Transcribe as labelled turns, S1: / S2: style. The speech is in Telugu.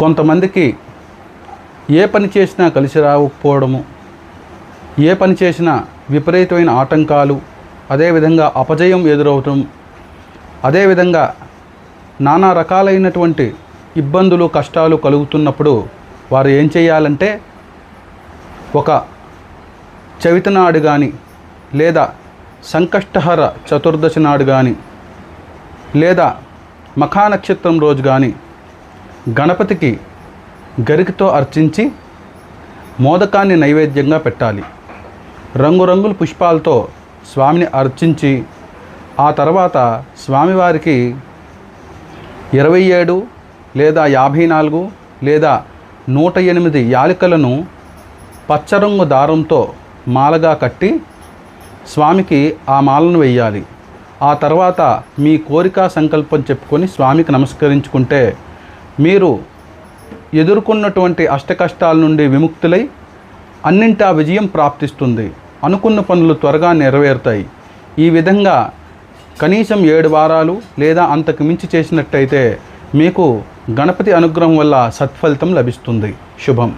S1: కొంతమందికి ఏ పని చేసినా కలిసి రాకపోవడము ఏ పని చేసినా విపరీతమైన ఆటంకాలు అదేవిధంగా అపజయం ఎదురవటం అదేవిధంగా నానా రకాలైనటువంటి ఇబ్బందులు కష్టాలు కలుగుతున్నప్పుడు వారు ఏం చేయాలంటే ఒక చవిత నాడు కానీ లేదా సంకష్టహర చతుర్దశి నాడు కానీ లేదా మఖా నక్షత్రం రోజు కానీ గణపతికి గరికతో అర్చించి మోదకాన్ని నైవేద్యంగా పెట్టాలి. రంగురంగుల పుష్పాలతో స్వామిని అర్చించి ఆ తర్వాత స్వామివారికి ఇరవై ఏడు లేదా యాభై నాలుగు లేదా నూట ఎనిమిది యాలికలను పచ్చరంగు దారంతో మాలగా కట్టి స్వామికి ఆ మాలను వెయ్యాలి ఆ తర్వాత మీ కోరిక సంకల్పం చెప్పుకొని స్వామికి నమస్కరించుకుంటే మీరు ఎదుర్కొన్నటువంటి అష్టకష్టాల నుండి విముక్తులై అన్నింటా విజయం ప్రాప్తిస్తుంది. అనుకున్న పనులు త్వరగా నెరవేరుతాయి. ఈ విధంగా కనీసం ఏడు వారాలు లేదా అంతకు మించి చేసినట్టయితే మీకు గణపతి అనుగ్రహం వల్ల సత్ఫలితం లభిస్తుంది. శుభం.